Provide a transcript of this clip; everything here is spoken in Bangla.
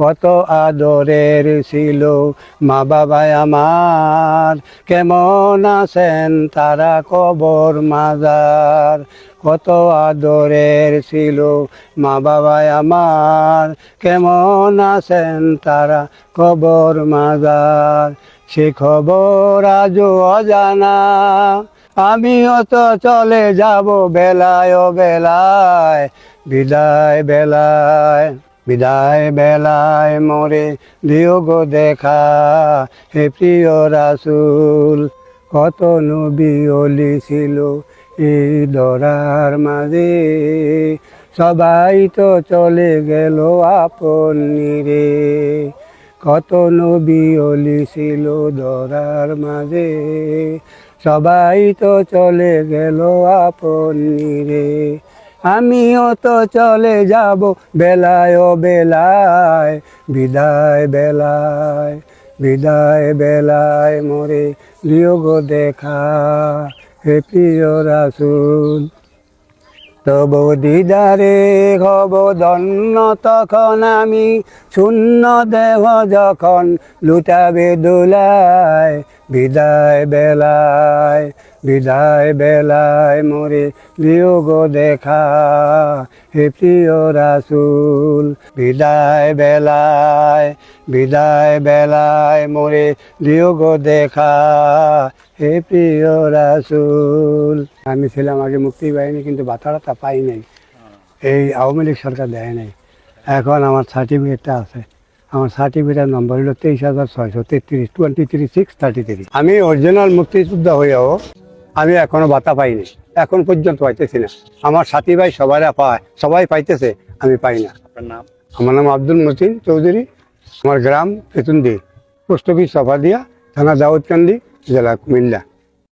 কত আদরের ছিল মা বাবায় আমার। কেমন আছেন তারা কবর মাজার। কত আদরের ছিল মা বাবায় আমার। কেমন আছেন তারা কবর মাজার। সে খবর আজও অজানা। আমিও তো চলে যাব বেলায় বেলায়, বিদায় বেলায়। বিদায় বেলায় মরে দিও গো দেখা। হে প্রিয় রাসুল, কত নবী ছিল এই দরার মাঝে। সবাই তো চলে গেল আপন রে কত নবী ছিল দরার মাঝে। সবাই তো চলে গেল আপন রে আমিও তো চলে যাব বেলায় ও বেলায়, বিদায় বেলায় বিদায় বেলায় মরে গো দেখা, হে প্রিয় রাসুল। তব দিদারে হব ধন্য তখন আমি, শূন্য দেহ যখন লুটাবে দোলায় বিদায় বেলায় বিদায় বেলায় মরে বিয়োগ দেখা হে প্রিয় রাসুল। বিদায় বেলায় বিদায় বেলায় মরে বিয়োগ দেখা হে প্রিয় রাসুল। আমি ছিলাম আগে মুক্তি পাইনি কিন্তু বাতারাটা পাই নাই। এই আওয়ামী লীগ সরকার দেয় নাই। এখন আমার সার্টিফিকেটটা আছে। আমার সার্টিফিকেট নম্বর হলো তেইশ হাজার ছয়শো তেত্রিশ twenty three six thirty three আমি অরিজিনাল মুক্তিযোদ্ধা হয়েও আমি এখনও ভাতা পাইনি এখন পর্যন্ত পাইতেছি না। আমার সাথী ভাই সবাই পায় সবাই পাইতেছে আমি পাই না। নাম? আমার নাম আব্দুল মতিন চৌধুরী আমার গ্রাম পেতুন্দি। পোস্ট অফিস সফাদিয়া থানা দাউদকান্দি জেলা কুমিল্লা।